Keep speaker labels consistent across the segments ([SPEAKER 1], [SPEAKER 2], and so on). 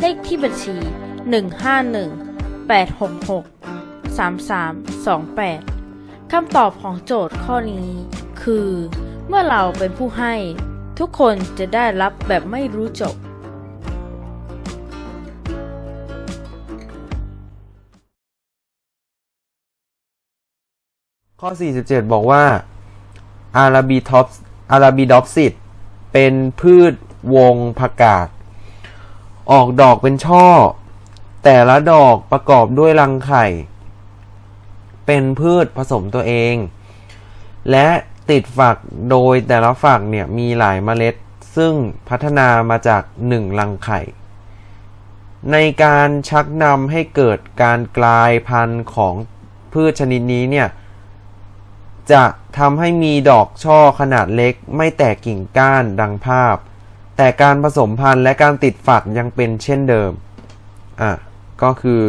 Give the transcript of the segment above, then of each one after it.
[SPEAKER 1] เลขที่บัญชี 151 866 3328 คำตอบของโจทย์ข้อนี้ คือ เมื่อเราเป็นผู้ให้ ทุกคนจะได้รับแบบไม่รู้จบ
[SPEAKER 2] ข้อ 47 บอกว่า อาราบีท็อปอาราบีดอปซิตเป็นพืชวงผักกาด ออกดอกเป็นช่อ แต่ละดอกประกอบด้วยรังไข่ เป็นพืชผสมตัวเอง และติดฝักโดยแต่ละฝักเนี่ยมีหลายเมล็ด ซึ่งพัฒนามาจากหนึ่งรังไข่ ในการชักนำให้เกิดการกลายพันธุ์ของพืชชนิดนี้เนี่ยจะทำให้มีดอกช่อขนาดเล็กไม่แตกกิ่งก้านดังภาพ แต่การผสมพันธุ์และการติดฝักยังเป็นเช่นเดิม อะ ก็คือ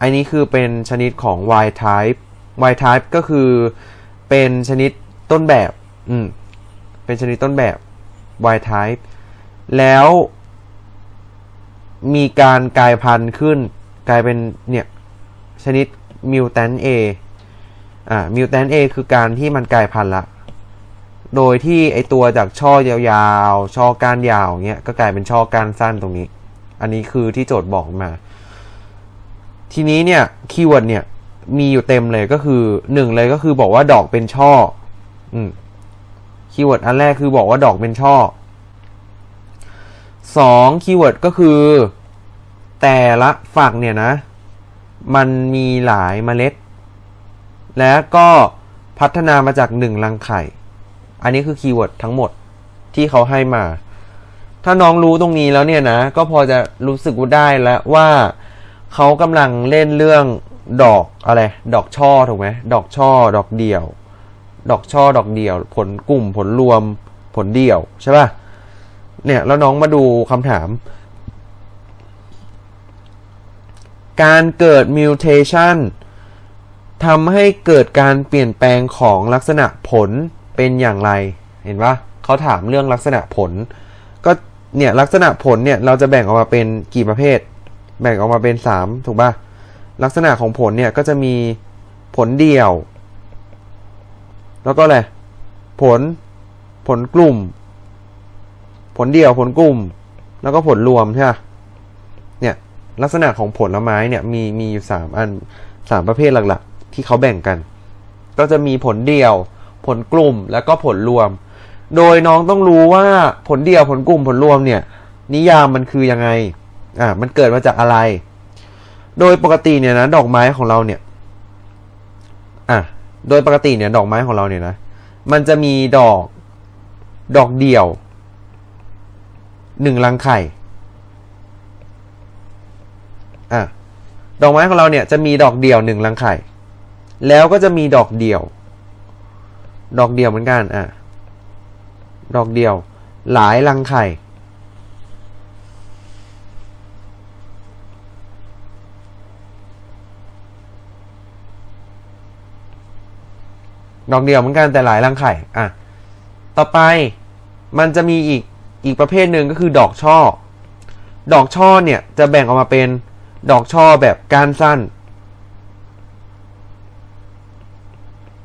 [SPEAKER 2] อันนี้คือเป็นชนิดของ Y type Y type ก็คือเป็นชนิดต้นแบบ อืม เป็นชนิดต้นแบบ Y type แล้วมีการกลายพันธุ์ขึ้น กลายเป็นเนี่ยชนิด mutant A อ่า mutant A คือการที่มันกลายพันธุ์ละ โดยที่ไอตัวจากช่อยาวๆ ช่อก้านยาวเงี้ยก็กลายเป็นช่อก้านสั้นตรงนี้ อันนี้คือที่โจทย์บอกมา ทีนี้เนี่ยคีย์เวิร์ดเนี่ยมีอยู่เต็มเลยก็คือหนึ่งเลยก็คือบอกว่าดอกเป็นช่อ อืมคีย์เวิร์ดอันแรกคือบอกว่าดอกเป็นช่อสองคีย์เวิร์ดก็คือ แต่ละฝักเนี่ยนะ มันมีหลายเมล็ด และก็พัฒนามาจากหนึ่งรังไข่ อันนี้คือคีย์เวิร์ดทั้งหมดที่เขาให้มา ถ้าน้องรู้ตรงนี้แล้วเนี่ยนะ ก็พอจะรู้สึกว่าได้แล้วว่าเขากำลังเล่นเรื่องดอกอะไร ดอกช่อถูกไหมดอกช่อ ดอกเดี่ยว ดอกช่อ ดอกเดี่ยว ผลกลุ่มผลรวมผลเดี่ยวใช่ป่ะ เนี่ยแล้วน้องมาดูคำถาม การเกิด mutation ทำให้เกิดการเปลี่ยนแปลงของลักษณะผล เป็นอย่างไรเห็นปะเขาถามเรื่องลักษณะผล ก็เนี่ยลักษณะผลเนี่ยเราจะแบ่งออกมาเป็นกี่ประเภท แบ่งออกมาเป็นสามถูกปะลักษณะของผลเนี่ยก็จะมีผลเดี่ยว แล้วก็อะไรผลผลกลุ่ม ผลเดี่ยวผลกลุ่ม แล้วก็ผลรวมใช่ปะเนี่ยลักษณะของผลไม้เนี่ยมีมีอยู่สามอันสามประเภทหลักๆ ที่เขาแบ่งกัน ก็จะมีผลเดี่ยว ผลกลุ่มแล้วก็ผลรวม โดยน้องต้องรู้ว่าผลเดี่ยวผลกลุ่มผลรวมเนี่ย นิยามมันคือยังไงอ่ามันเกิดมาจากอะไร โดยปกติเนี่ยนะดอกไม้ของเราเนี่ยอะโดยปกติเนี่ยดอกไม้ของเราเนี่ยนะมันจะมีดอกดอกเดี่ยวหนึ่งรังไข่อะดอกไม้ของเราเนี่ยจะมีดอกเดี่ยวหนึ่งรังไข่ แล้วก็จะมีดอกเดี่ยว ดอกเดี่ยวเหมือนกันอะดอกเดี่ยว หลายรังไข่ ดอกเดี่ยวเหมือนกันแต่หลายรังไข่อะต่อไปมันจะมีอีกอีกประเภทหนึ่งก็คือดอกช่อ ดอกช่อเนี่ยจะแบ่งออกมาเป็นดอกช่อแบบก้านสั้น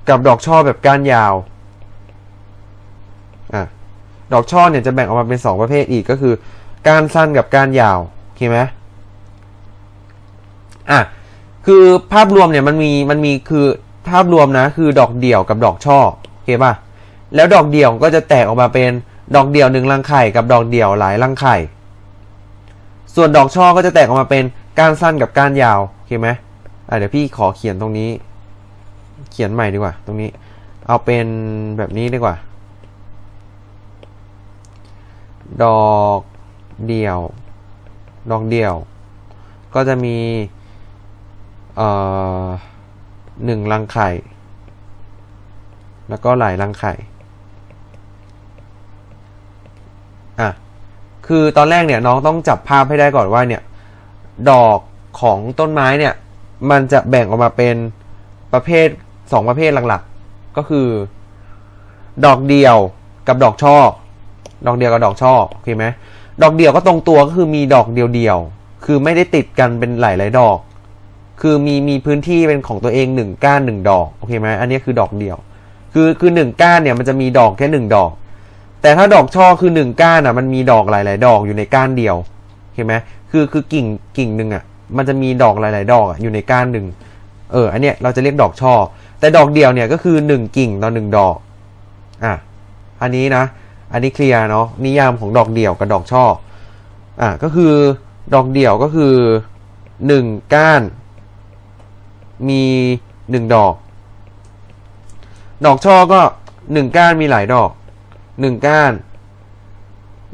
[SPEAKER 2] กับดอกช่อแบบก้านยาวอะดอกช่อเนี่ยจะแบ่งออกมาเป็นสองประเภทอีกก็คือ ก้านสั้นกับก้านยาวโอเคไหมอะคือภาพรวมเนี่ยมันมีมันมีคือภาพรวมนะคือดอกเดี่ยวกับดอกช่อโอเคป่ะแล้วดอกเดี่ยวก็จะแตกออกมาเป็นดอกเดี่ยวหนึ่งรังไข่กับดอกเดี่ยวหลายรังไข่ ส่วนดอกช่อก็จะแตกออกมาเป็นก้านสั้นกับก้านยาวโอเคไหมอะเดี๋ยวพี่ขอเขียนตรงนี้ เขียนใหม่ดีกว่า ตรงนี้ เอาเป็นแบบนี้ดีกว่า ดอกเดี่ยว ดอกเดี่ยว ก็จะมีเอ่อหนึ่งรังไข่ แล้วก็หลายรังไข่ อะ คือตอนแรกเนี่ยน้องต้องจับภาพให้ได้ก่อนว่าเนี่ย ดอกของต้นไม้เนี่ย มันจะแบ่งออกมาเป็นประเภท สองประเภทหลักๆ ก็คือ ดอกเดียวกับดอกช่อ ดอกเดียวกับดอกช่อโอเคไหมดอกเดียวก็ตรงตัวก็คือมีดอกเดียวๆคือไม่ได้ติดกันเป็นหลายๆดอก คือมีมีพื้นที่เป็นของตัวเองหนึ่งก้านหนึ่งดอกโอเคไหมอันนี้คือดอกเดียว คือคือหนึ่งก้านเนี่ยมันจะมีดอกแค่หนึ่งดอก แต่ถ้าดอกช่อคือหนึ่งก้านอะ มันมีดอกหลาย ๆ ดอกอยู่ในก้านเดียวเห็นไหมคือคือกิ่งกิ่งหนึ่งอะ มันจะมีดอกหลาย ๆ ดอกอะอยู่ในก้านหนึ่งเออ อันเนี้ยเราจะเรียกดอกช่อ แต่ดอกเดียวเนี่ยก็คือหนึ่งกิ่งต่อหนึ่งดอก อะ อันนี้นะ อันนี้เคลียร์เนาะ นิยามของดอกเดี่ยวกับดอกช่อ อะ ก็คือดอกเดี่ยวก็คือหนึ่งก้าน มีหนึ่งดอก ดอกช่อก็หนึ่งก้านมีหลายดอกหนึ่งก้าน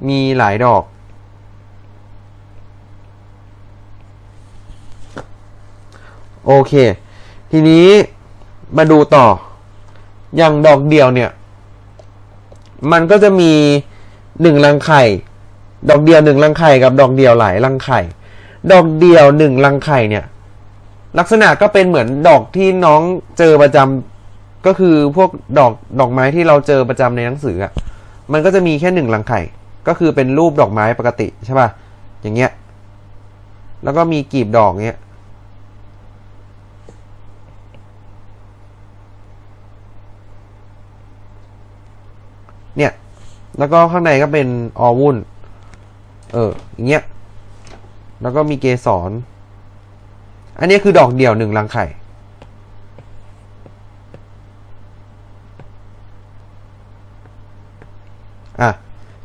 [SPEAKER 2] มีหลายดอกโอเค ทีนี้ มาดูต่อ อย่างดอกเดียวเนี่ย มันก็จะมีหนึ่งรังไข่ ดอกเดียวหนึ่งรังไข่กับดอกเดียวหลายรังไข่ ดอกเดียวหนึ่งรังไข่เนี่ย ลักษณะก็เป็นเหมือนดอกที่น้องเจอประจำก็คือพวกดอกดอกไม้ที่เราเจอประจำในหนังสืออะ มันก็จะมีแค่หนึ่งรังไข่ ก็คือเป็นรูปดอกไม้ปกติใช่ป่ะ อย่างเงี้ย แล้วก็มีกลีบดอกเงี้ย เนี่ย แล้วก็ข้างในก็เป็นออวุ่น เออ อย่างเงี้ย แล้วก็มีเกสร อันนี้คือดอกเดี่ยวหนึ่งรังไข่ อะ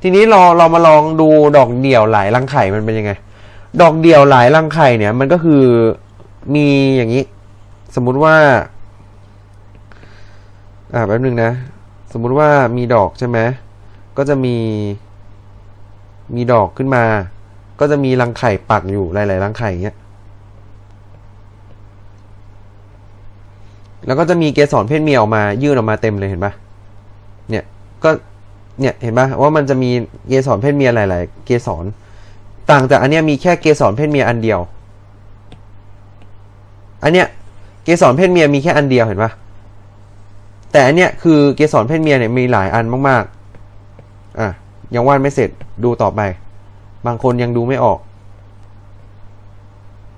[SPEAKER 2] ทีนี้เราเรามาลองดูดอกเดี่ยวหลายรังไข่มันเป็นยังไง ดอกเดี่ยวหลายรังไข่เนี่ย มันก็คือมีอย่างนี้ สมมุติว่า อ่าแป๊บนึงนะ สมมุติว่ามีดอกใช่ไหมก็จะมีมีดอกขึ้นมา ก็จะมีรังไข่ปักอยู่หลาย ๆ รังไข่เงี้ย แล้วก็จะมีเกสรเพศเมียออกมา ยื่นออกมาเต็มเลยเห็นปะเนี่ย ก็ เนี่ย เห็นปะว่ามันจะมีเกสรเพศเมียหลาย ๆ เกสร ต่างจากอันเนี้ยมีแค่เกสรเพศเมียอันเดียว อันเนี้ย เกสรเพศเมียมีแค่อันเดียวเห็นปะ แต่อันเนี้ยคือเกสรเพศเมียเนี่ยมีหลายอันมากๆ อะ ยังวาดไม่เสร็จดูต่อไป บางคนยังดูไม่ออก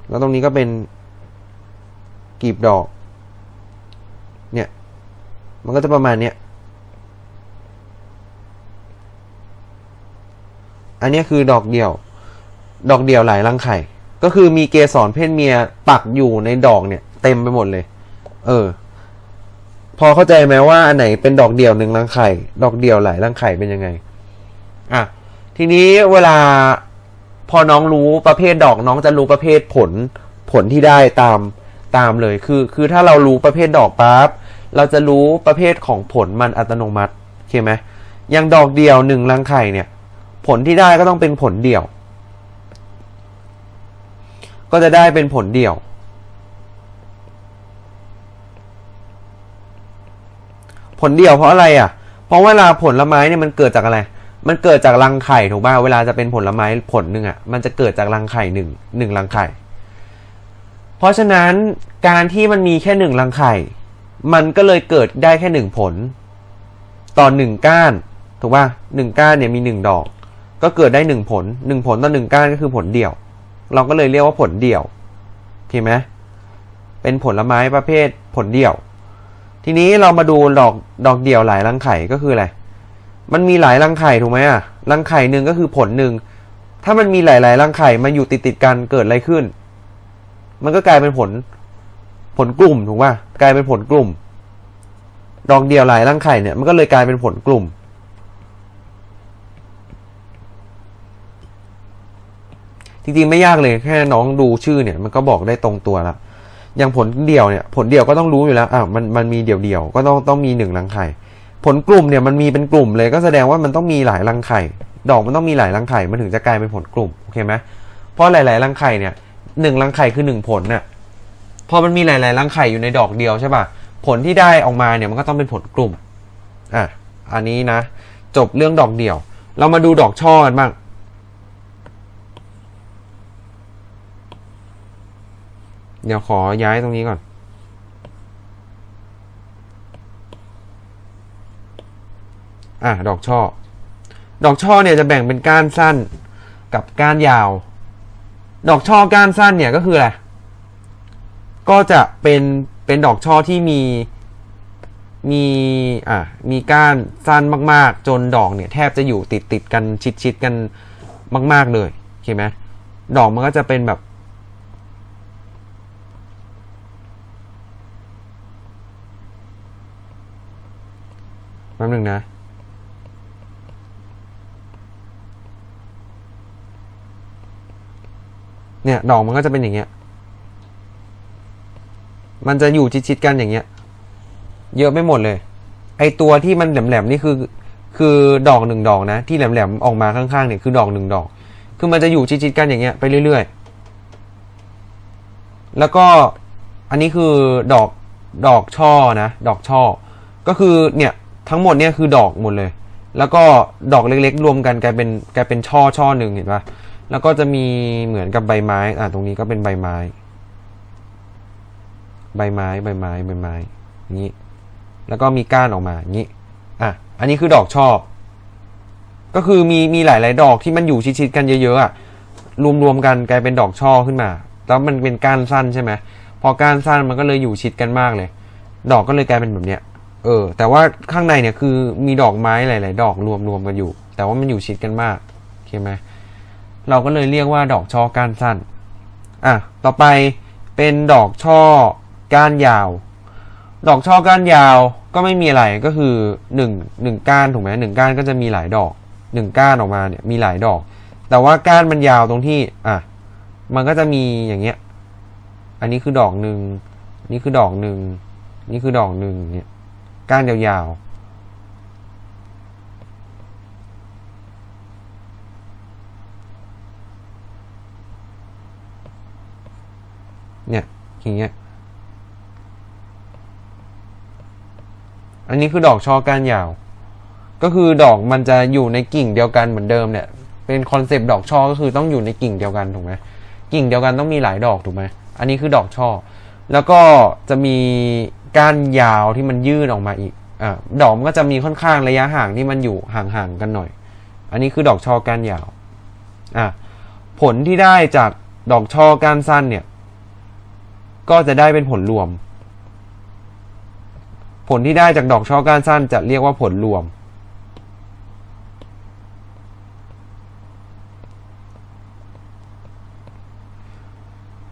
[SPEAKER 2] แล้วตรงนี้ก็เป็นกลีบดอก เนี่ย มันก็จะประมาณเนี้ยอันเนี้ยคือดอกเดี่ยว ดอกเดี่ยวหลายรังไข่ ก็คือมีเกสรเพศเมียปักอยู่ในดอกเนี่ย เต็มไปหมดเลย เออ พอเข้าใจไหมว่าอันไหนเป็นดอกเดี่ยวหนึ่งรังไข่ ดอกเดี่ยวหลายรังไข่เป็นยังไง อะ ทีนี้เวลาพอน้องรู้ประเภทดอกน้องจะรู้ประเภทผลผลที่ได้ตามตามเลยคือ คือถ้าเรารู้ประเภทดอกปั๊บเราจะรู้ประเภทของผลมันอัตโนมัติโอเคไหมอย่างดอกเดียวหนึ่งรังไข่เนี่ย ผลที่ได้ก็ต้องเป็นผลเดี่ยว ก็จะได้เป็นผลเดี่ยว ผลเดี่ยวเพราะอะไรอะ เพราะเวลาผลไม้เนี่ยมันเกิดจากอะไร มันเกิดจากรังไข่ถูกป่ะเวลาจะเป็นผลไม้ผลหนึ่งอะ มันจะเกิดจากรังไข่หนึ่งหนึ่งรังไข่ เพราะฉะนั้นการที่มันมีแค่หนึ่งรังไข่ มันก็เลยเกิดได้แค่หนึ่งผล ต่อหนึ่งก้านถูกป่ะหนึ่งก้านเนี่ยมีหนึ่งดอก ก็เกิดได้หนึ่งผลหนึ่งผลต่อหนึ่งก้านก็คือผลเดี่ยว เราก็เลยเรียกว่าผลเดี่ยวโอเคไหมเป็นผลไม้ประเภทผลเดี่ยว ทีนี้เรามาดูดอกดอกเดี่ยวหลายรังไข่ก็คืออะไร มันมีหลายรังไข่ถูกไหมอะ รังไข่หนึ่งก็คือผลหนึ่ง ถ้ามันมีหลาย ๆ รังไข่มาอยู่ติดติดกันเกิดอะไรขึ้น มันก็กลายเป็นผลผลกลุ่มถูกป่ะ กลายเป็นผลกลุ่ม ดอกเดี่ยวหลายรังไข่เนี่ย มันก็เลยกลายเป็นผลกลุ่ม จริง ๆ ไม่ยากเลยแค่น้องดูชื่อเนี่ย มันก็บอกได้ตรงตัวละ อย่างผลเดี่ยวเนี่ยผลเดี่ยวก็ต้องรู้อยู่แล้วอะมันมันมีเดี่ยวเดี่ยวก็ต้องต้องมีหนึ่งรังไข่ ผลกลุ่มเนี่ยมันมีเป็นกลุ่มเลยก็แสดงว่ามันต้องมีหลายรังไข่ ดอกมันต้องมีหลายรังไข่มันถึงจะกลายเป็นผลกลุ่มโอเคไหมเพราะหลาย ๆ รังไข่เนี่ยหนึ่งรังไข่คือหนึ่งผลน่ะพอมันมีหลาย ๆ รังไข่อยู่ในดอกเดียวใช่ป่ะผลที่ได้ออกมาเนี่ยมันก็ต้องเป็นผลกลุ่มอะอันนี้นะ จบเรื่องดอกเดี่ยว เรามาดูดอกช่อกันบ้าง เดี๋ยวขอย้ายตรงนี้ก่อน อะ ดอกช่อ ดอกช่อเนี่ยจะแบ่งเป็นก้านสั้นกับก้านยาว ดอกช่อก้านสั้นเนี่ยก็คืออะไร ก็จะเป็นเป็นดอกช่อที่มีมีอะมีก้านสั้นมาก ๆ จนดอกเนี่ยแทบจะอยู่ติดติดกันชิดชิดกันมาก ๆ เลยโอเคไหมดอกมันก็จะเป็นแบบ แป๊บหนึงนะ เนี่ย ดอกมันก็จะเป็นอย่างเงี้ย มันจะอยู่ชิดๆกันอย่างเงี้ย เยอะไม่หมดเลย ไอตัวที่มันแหลมๆนี่คือ คือดอกหนึ่งดอกนะ ที่แหลมๆออกมาข้างๆเนี่ยคือดอกหนึ่งดอก คือมันจะอยู่ชิดๆกันอย่างเงี้ยไปเรื่อยๆ แล้วก็อันนี้คือดอกดอกช่อนะ ดอกช่อ ก็คือเนี่ย ทั้งหมดเนี่ยคือดอกหมดเลย แล้วก็ดอกเล็กๆ รวมกันกลายเป็นกลายเป็นช่อช่อหนึ่งเห็นปะแล้วก็จะมีเหมือนกับใบไม้ อะตรงนี้ก็เป็นใบไม้ ใบไม้ใบไม้ใบไม้อย่างนี้ แล้วก็มีก้านออกมาอย่างนี้ อะ อันนี้คือดอกช่อก็คือมีมีหลายๆ ดอกที่มันอยู่ชิดๆกันเยอะๆอะ รวมๆกันกลายเป็นดอกช่อขึ้นมา แล้วมันเป็นก้านสั้นใช่ไหมพอก้านสั้นมันก็เลยอยู่ชิดกันมากเลย ดอกก็เลยกลายเป็นแบบเนี้ย เออ แต่ว่าข้างในเนี่ยคือมีดอกไม้หลาย ๆ ดอกรวมๆกันอยู่ แต่ว่ามันอยู่ชิดกันมากโอเคไหมเราก็เลยเรียกว่าดอกช่อก้านสั้น อะ ต่อไปเป็นดอกช่อก้านยาว ดอกช่อก้านยาวก็ไม่มีอะไรก็คือหนึ่งหนึ่งก้านถูกไหมหนึ่งก้านก็จะมีหลายดอกหนึ่งก้านออกมาเนี่ยมีหลายดอก แต่ว่าก้านมันยาวตรงที่ อะ มันก็จะมีอย่างเงี้ย อันนี้คือดอกหนึ่งนี่คือดอกหนึ่งนี่คือดอกหนึ่งเนี่ย ก้านยาวๆ เนี่ยอย่างเงี้ย อันนี้คือดอกช่อก้านยาว ก็คือดอกมันจะอยู่ในกิ่งเดียวกันเหมือนเดิมเนี่ย เป็นคอนเซปต์ดอกช่อก็คือต้องอยู่ในกิ่งเดียวกันถูกไหมกิ่งเดียวกันต้องมีหลายดอกถูกไหมอันนี้คือดอกช่อ แล้วก็จะมี ก้านยาวที่มันยื่นออกมาอีกอดอกมันก็จะมีค่อนข้างระยะห่างที่มันอยู่ห่างๆกันหน่อย อันนี้คือดอกช่อก้านยาวอะผลที่ได้จากดอกช่อก้านสั้นเนี่ย ก็จะได้เป็นผลรวม ผลที่ได้จากดอกช่อก้านสั้น จะเรียกว่าผลรวม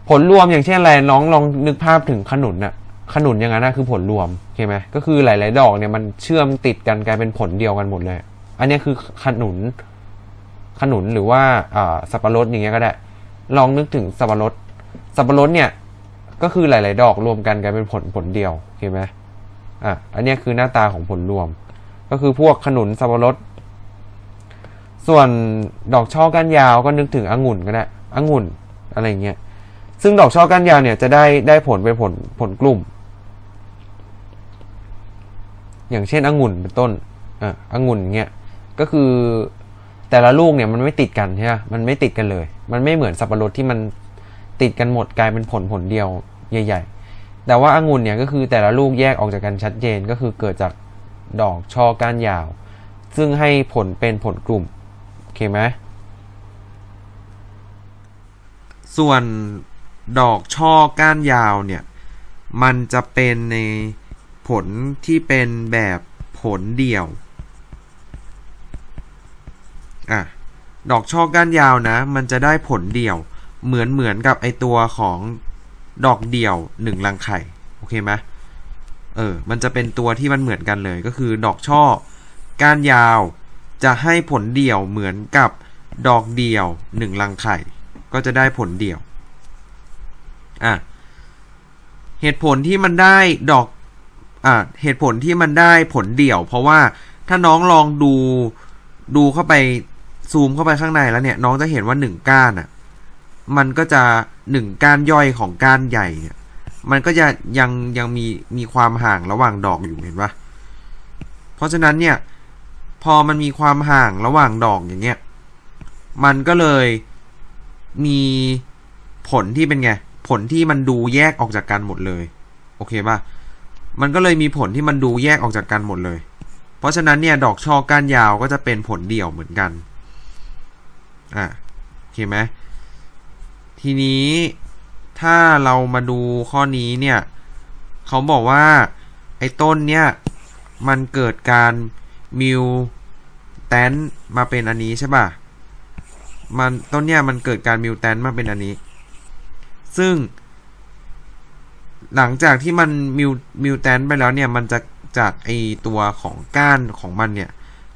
[SPEAKER 2] ผลรวมอย่างเช่นอะไรน้องลองนึกภาพถึงขนุนน่ะ ขนุนอย่างนั้นนะคือผลรวมโอเคไหมก็คือหลาย ๆ ดอกเนี่ยมันเชื่อมติดกันกลายเป็นผลเดียวกันหมดเลย อันนี้คือขนุน ขนุนหรือว่าสับปะรดอย่างเงี้ยก็ได้ ลองนึกถึงสับปะรด สับปะรดเนี่ย ก็คือหลาย ๆ ดอกรวมกันกลายเป็นผลผลเดียวโอเคไหมอะอันนี้คือหน้าตาของผลรวม ก็คือพวกขนุนสับปะรด ส่วนดอกช่อก้านยาวก็นึกถึงองุ่นก็ได้องุ่นอะไรเงี้ยซึ่งดอกช่อก้านยาวเนี่ยจะได้ได้ผลเป็นผลผลกลุ่ม อย่างเช่นองุ่นเป็นต้นอะองุ่นเงี้ยก็คือแต่ละลูกเนี่ยมันไม่ติดกันใช่ไหมมันไม่ติดกันเลย มันไม่เหมือนสับปะรดที่มันติดกันหมดกลายเป็นผลผลเดียวใหญ่ ๆ แต่ว่าองุ่นเนี่ยก็คือแต่ละลูกแยกออกจากกันชัดเจนก็คือเกิดจากดอกช่อก้านยาว ซึ่งให้ผลเป็นผลกลุ่มโอเคไหมส่วนดอกช่อก้านยาวเนี่ย มันจะเป็นใน ผลที่เป็นแบบผลเดี่ยว อะ ดอกช่อก้านยาวนะ มันจะได้ผลเดี่ยว เหมือนเหมือนกับไอตัวของดอกเดี่ยวหนึ่งรังไข่ โอเคไหมเออ มันจะเป็นตัวที่มันเหมือนกันเลย ก็คือดอกช่อก้านยาว จะให้ผลเดี่ยวเหมือนกับดอกเดี่ยวหนึ่งรังไข่ ก็จะได้ผลเดี่ยว อะ เหตุผลที่มันได้ดอก อ่าเหตุผลที่มันได้ผลเดี่ยว เพราะว่าถ้าน้องลองดูดูเข้าไปซูมเข้าไปข้างในแล้วเนี่ย น้องจะเห็นว่าหนึ่งก้านอะ มันก็จะหนึ่งก้านย่อยของก้านใหญ่เนี่ยมันก็จะยังยังมีมีความห่างระหว่างดอกอยู่เห็นปะเพราะฉะนั้นเนี่ย พอมันมีความห่างระหว่างดอกอย่างเงี้ย มันก็เลยมีผลที่เป็นไง ผลที่มันดูแยกออกจากกันหมดเลย โอเคป่ะ มันก็เลยมีผลที่มันดูแยกออกจากกันหมดเลย เพราะฉะนั้นเนี่ยดอกช่อก้านยาวก็จะเป็นผลเดี่ยวเหมือนกันอะโอเคไหมทีนี้ถ้าเรามาดูข้อนี้เนี่ยเขาบอกว่าไอ้ต้นเนี่ยมันเกิดการมิวแตนมาเป็นอันนี้ใช่ป่ะมันต้นเนี่ยมันเกิดการมิวแตนมาเป็นอันนี้ ซึ่ง หลังจากที่มันมิวมิวแตนไปแล้วเนี่ย มันจะจากไอตัวของก้านของมันเนี่ย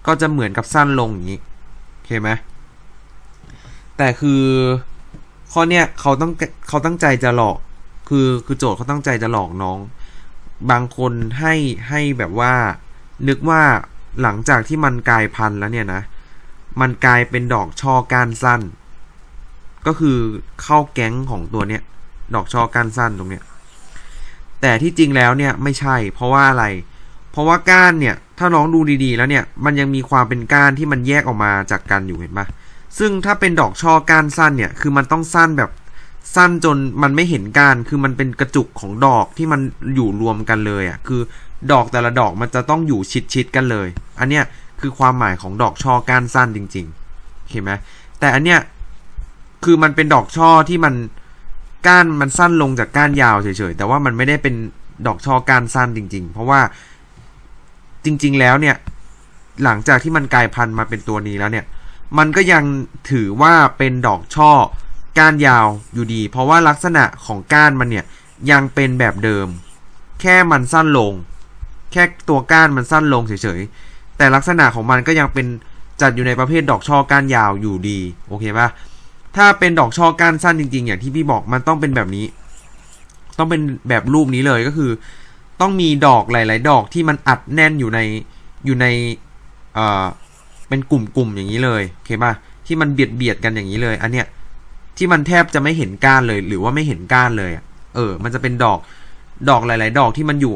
[SPEAKER 2] ก็จะเหมือนกับสั้นลงอย่างนี้โอเคไหมแต่คือข้อเนี้ยเขาต้องเขาตั้งใจจะหลอก คือคือโจทย์เขาตั้งใจจะหลอกน้อง บางคนให้ให้แบบว่า นึกว่าหลังจากที่มันกลายพันธุ์แล้วเนี่ยนะ มันกลายเป็นดอกช่อก้านสั้น ก็คือเข้าแก๊งของตัวเนี้ย ดอกช่อก้านสั้นตรงเนี้ย แต่ที่จริงแล้วเนี่ยไม่ใช่เพราะว่าอะไร เพราะว่าก้านเนี่ยถ้าน้องดูดีๆแล้วเนี่ยมันยังมีความเป็นก้านที่มันแยกออกมาจากกันอยู่เห็นปะซึ่งถ้าเป็นดอกช่อก้านสั้นเนี่ยคือมันต้องสั้นแบบสั้นจนมันไม่เห็นก้านคือมันเป็นกระจุกของดอกที่มันอยู่รวมกันเลยอะ่ะคือดอกแต่ละดอกมันจะต้องอยู่ชิดๆกันเลย อันเนี้ยคือความหมายของดอกช่อก้านสั้นจริงๆเห็นไหมแต่อันเนี้ยคือมันเป็นดอกช่อที่มัน ก้านมันสั้นลงจากก้านยาวเฉยๆ แต่ว่ามันไม่ได้เป็นดอกช่อก้านสั้นจริง ๆ เพราะว่าจริง ๆ แล้วเนี่ย หลังจากที่มันกลายพันธุ์มาเป็นตัวนี้แล้วเนี่ย มันก็ยังถือว่าเป็นดอกช่อก้านยาวอยู่ดี เพราะว่าลักษณะของก้านมันเนี่ยยังเป็นแบบเดิม แค่มันสั้นลง แค่ตัวก้านมันสั้นลงเฉยๆ แต่ลักษณะของมันก็ยังเป็นจัดอยู่ในประเภทดอกช่อก้านยาวอยู่ดี โอเคปะ ถ้าเป็นดอกช่อก้านสั้นจริงๆ อย่างที่พี่บอกมันต้องเป็นแบบนี้ ต้องเป็นแบบรูปนี้เลยก็คือ ต้องมีดอกหลาย ๆ ดอกที่มันอัดแน่นอยู่ในอยู่ในเอ่อเป็นกลุ่มๆอย่างนี้เลยโอเคป่ะที่มันเบียดเบียดกันอย่างนี้เลย อันเนี้ยที่มันแทบจะไม่เห็นก้านเลย หรือว่าไม่เห็นก้านเลยเออ มันจะเป็นดอกดอกหลาย ๆ ดอกที่มันอยู่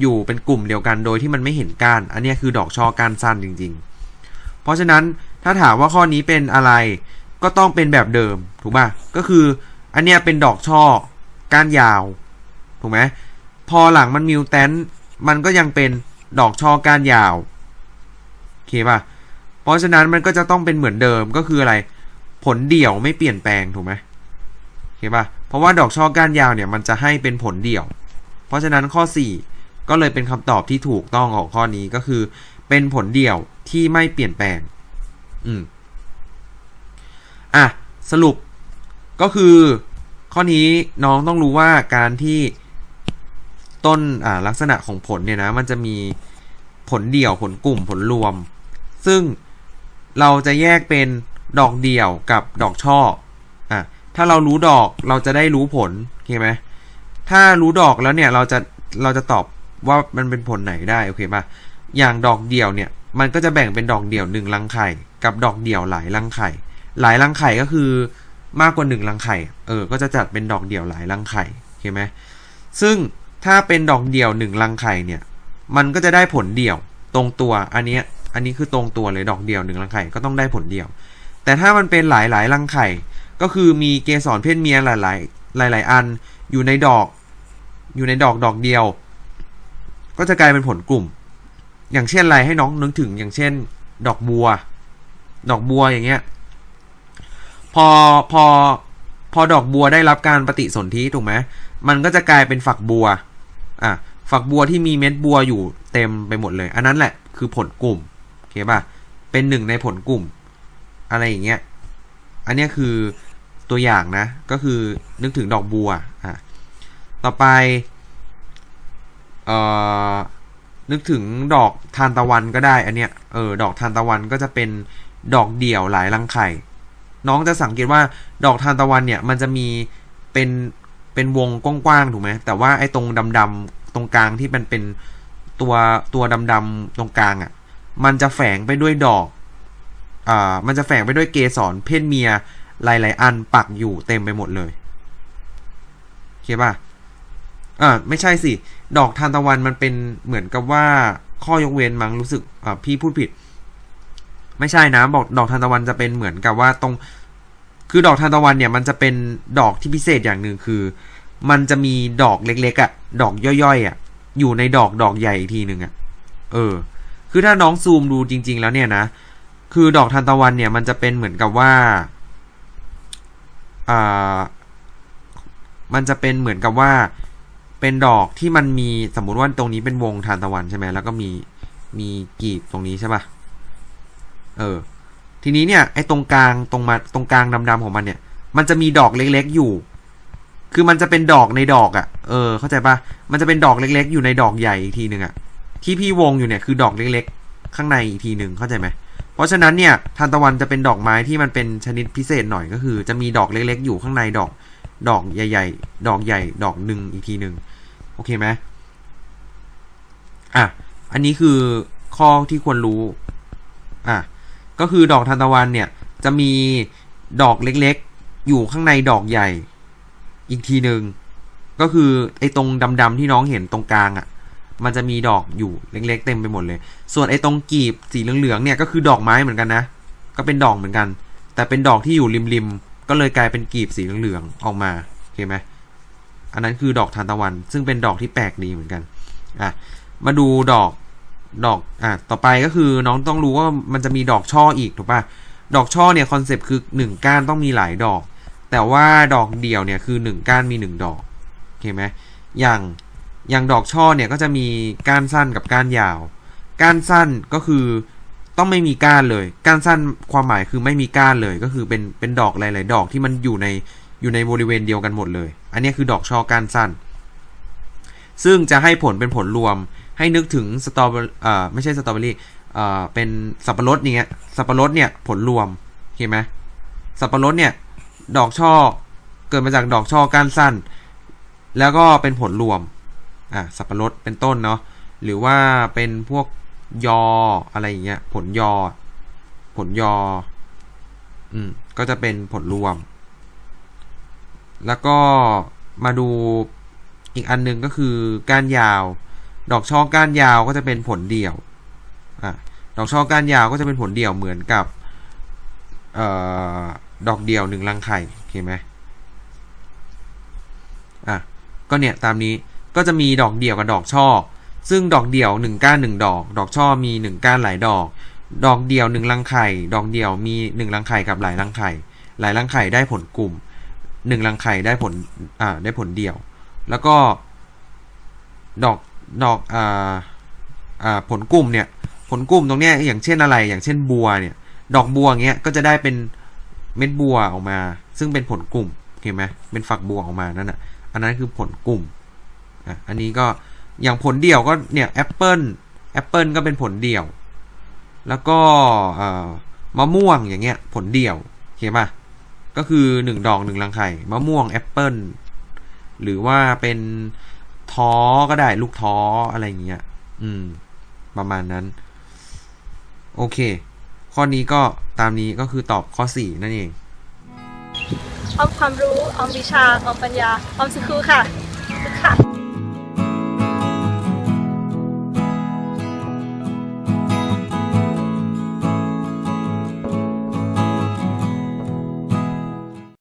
[SPEAKER 2] อยู่เป็นกลุ่มเดียวกันโดยที่มันไม่เห็นก้าน อันเนี้ยคือดอกช่อก้านสั้นจริง ๆ เพราะฉะนั้นถ้าถามว่าข้อนี้เป็นอะไร ก็ต้องเป็นแบบเดิมถูกป่ะก็คืออันเนี้ยเป็นดอกช่อก้านยาว ถูกไหมพอหลังมันมิวแตนมันก็ยังเป็นดอกช่อก้านยาวโอเคป่ะเพราะฉะนั้นมันก็จะต้องเป็นเหมือนเดิมก็คืออะไร ผลเดี่ยวไม่เปลี่ยนแปลงถูกไหมโอเคป่ะเพราะว่าดอกช่อก้านยาวเนี่ยมันจะให้เป็นผลเดี่ยว เพราะฉะนั้นข้อ 4 ก็เลยเป็นคำตอบที่ถูกต้องของข้อนี้ก็คือ เป็นผลเดี่ยวที่ไม่เปลี่ยนแปลง อืม อะสรุปก็คือข้อนี้น้องต้องรู้ว่าการที่ต้นอ่าลักษณะของผลเนี่ยนะมันจะมีผลเดี่ยวผลกลุ่มผลรวม ซึ่งเราจะแยกเป็นดอกเดี่ยวกับดอกช่ออะถ้าเรารู้ดอกเราจะได้รู้ผลโอเคไหมถ้ารู้ดอกแล้วเนี่ยเราจะเราจะตอบว่ามันเป็นผลไหนได้โอเคป่ะอย่างดอกเดี่ยวเนี่ยมันก็จะแบ่งเป็นดอกเดี่ยวหนึ่งรังไข่กับดอกเดี่ยวหลายรังไข่ หลายรังไข่ก็คือมากกว่าหนึ่งรังไข่ เออ ก็จะจัดเป็นดอกเดี่ยวหลายรังไข่โอเคไหมซึ่งถ้าเป็นดอกเดี่ยวหนึ่งรังไข่เนี่ย มันก็จะได้ผลเดี่ยวตรงตัว อันเนี้ยอันนี้คือตรงตัวเลยดอกเดี่ยวหนึ่งรังไข่ก็ต้องได้ผลเดี่ยว แต่ถ้ามันเป็นหลายหลายรังไข่ ก็คือมีเกสรเพศเมียหลายหลายหลายหลายอันอยู่ในดอก อยู่ในดอกดอกเดียว ก็จะกลายเป็นผลกลุ่ม อย่างเช่นอะไรให้น้องนึกถึงอย่างเช่น ดอกบัว ดอกบัวอย่างเงี้ย พอพอพอดอกบัวได้รับการปฏิสนธิถูกไหมมันก็จะกลายเป็นฝักบัว อะ ฝักบัวที่มีเม็ดบัวอยู่เต็มไปหมดเลย อันนั้นแหละคือผลกลุ่มโอเคป่ะ เป็นหนึ่งในผลกลุ่ม อะไรอย่างเงี้ย อันเนี้ยคือตัวอย่างนะ ก็คือนึกถึงดอกบัว อะ ต่อไป เอ่อ นึกถึงดอกทานตะวันก็ได้ อันเนี้ย เออ ดอกทานตะวันก็จะเป็นดอกเดี่ยวหลายรังไข่ น้องจะสังเกตว่าดอกทานตะวันเนี่ยมันจะมีเป็นเป็นวงกว้างๆถูกไหมแต่ว่าไอ้ตรงดำๆตรงกลางที่มันเป็นตัวตัวดำๆตรงกลางอะ่ะมันจะแฝงไปด้วยดอกอ่ามันจะแฝงไปด้วยเกสรเพศเมียหลาย ๆ อันปักอยู่เต็มไปหมดเลยโอเคป่ะอ่าไม่ใช่สิ ดอกทานตะวันมันเป็นเหมือนกับว่าข้อยกเว้นมั้งรู้สึกอ่าพี่พูดผิด ไม่ใช่นะบอกดอกทานตะวันจะเป็นเหมือนกับว่าตรง คือดอกทานตะวันเนี่ยมันจะเป็นดอกที่พิเศษอย่างหนึ่งคือ มันจะมีดอกเล็กๆอะ่ะ ดอกย่อยๆอะ่ะ อยู่ในดอกดอกใหญ่อีกทีหนึ่งอะ่ะ เออ คือถ้าน้องซูมดูจริง ๆ แล้วเนี่ยนะ คือดอกทานตะวันเนี่ยมันจะเป็นเหมือนกับว่า อ่า มันจะเป็นเหมือนกับว่า เป็นดอกที่มันมีสมมุติว่าตรงนี้เป็นวงทานตะวันใช่ไหมแล้วก็มี มีกีบตรงนี้ใช่ปะเออ ทีนี้เนี่ยไอ้ตรงกลางตรงมาตรงกลางดำๆของมันเนี่ย มันจะมีดอกเล็กๆอยู่ คือมันจะเป็นดอกในดอกอะ่ะ เออ เข้าใจปะมันจะเป็นดอกเล็ก ๆ อยู่ในดอกใหญ่อีกทีหนึ่งอะ่ะ ที่พี่วงอยู่เนี่ยคือดอกเล็กๆ ข้างในอีกทีหนึ่งเข้าใจไหมเพราะฉะนั้นเนี่ยทานตะวันจะเป็นดอกไม้ที่มันเป็นชนิดพิเศษหน่อยก็คือ จะมีดอกเล็ก ๆ อยู่ข้างในดอก ดอกใหญ่ ๆ ดอกใหญ่ ดอกหนึ่งอีกทีหนึ่งโอเคไหมอะอันนี้คือข้อที่ควรรู้ อะ ก็คือดอกทานตะวันเนี่ยจะมีดอกเล็กๆ อยู่ข้างในดอกใหญ่ อีกทีหนึ่งก็คือไอ้ตรงดำๆที่น้องเห็นตรงกลางอะ่ะ มันจะมีดอกอยู่เล็ก ๆ เต็มไปหมดเลย ส่วนไอ้ตรงกีบสีเหลืองๆเนี่ยก็คือดอกไม้เหมือนกันนะ ก็เป็นดอกเหมือนกัน แต่เป็นดอกที่อยู่ริมๆก็เลยกลายเป็นกีบสีเหลืองๆออกมาโอเคไหมอันนั้นคือดอกทานตะวัน ซึ่งเป็นดอกที่แปลกดีเหมือนกันอะมาดูดอก ดอกอะต่อไปก็คือน้องต้องรู้ว่ามันจะมีดอกช่ออีกถูกปะดอกช่อเนี่ยคอนเซปต์คือหนึ่งก้านต้องมีหลายดอก แต่ว่าดอกเดียวเนี่ยคือหนึ่งก้านมีหนึ่งดอกโอเคไหมอย่างอย่างดอกช่อเนี่ยก็จะมีก้านสั้นกับก้านยาว ก้านสั้นก็คือต้องไม่มีก้านเลย ก้านสั้นความหมายคือไม่มีก้านเลยก็คือเป็นเป็นดอกหลาย ๆ ดอกที่มันอยู่ในอยู่ในบริเวณเดียวกันหมดเลย อันนี้คือดอกช่อก้านสั้น ซึ่งจะให้ผลเป็นผลรวม ให้นึกถึงสตรอเบอรี่อ่าไม่ใช่สตรอเบอรี่อ่าเป็นสับปะรดอย่างเงี้ยสับปะรดเนี่ยผลรวมเห็นไหมสับปะรดเนี่ย ดอกช่อเกิดมาจากดอกช่อก้านสั้น แล้วก็เป็นผลรวมอะสับปะรดเป็นต้นเนาะหรือว่าเป็นพวกยออะไรอย่างเงี้ย ผลยอ ผลยอ อืม ก็จะเป็นผลรวม แล้วก็มาดูอีกอันหนึงก็คือก้านยาว ดอกช่อก้านยาวก็จะเป็นผลเดี่ยวอดอกช่อก้านยาวก็จะเป็นผลเดี่ยวเหมือนกับออดอกเดี่ยวหนึ่งรังไข่โอเคไหมอะก็เนี่ยตามนี้ก็จะมีดอกเดี่ยวกับดอกช่อ ซึ่งดอกเดี่ยวหนึ่งก้านหนึ่งดอก ดอกช่อมีหนึ่งก้านหลายดอก ดอกเดี่ยวหนึ่งรังไข่ ดอกเดี่ยวมีหนึ่งรังไข่กับหลายรังไข่ หลายรังไข่ได้ผลกลุ่มหนึ่งรังไข่ได้ผล อ่า ได้ผลเดี่ยว แล้วก็ ดอก ดอกอ่าอ่าผลกลุ่มเนี่ย ผลกลุ่มตรงเนี้ยอย่างเช่นอะไร อย่างเช่นบัวเนี่ย ดอกบัวเงี้ยก็จะได้เป็นเม็ดบัวออกมา ซึ่งเป็นผลกลุ่มเห็นไหมเป็นฝักบัวออกมานั่นอะ อันนั้นคือผลกลุ่มอะอันนี้ก็อย่างผลเดี่ยวก็เนี่ยแอปเปิลแอปเปิลก็เป็นผลเดี่ยว แล้วก็มะม่วงอย่างเงี้ยผลเดี่ยวเห็นป่ะก็คือหนึ่งดอกหนึ่งรังไข่มะม่วงแอปเปิลหรือว่าเป็น ท้อก็ได้ลูกท้ออะไรอย่างเงี้ย อืม ประมาณนั้น โอเค ข้อนี้ก็ตามนี้ก็คือตอบข้อสี่นั่นเอง
[SPEAKER 3] ออมความรู้ ออมวิชา ออมปัญญา ออมสกครูค่ะ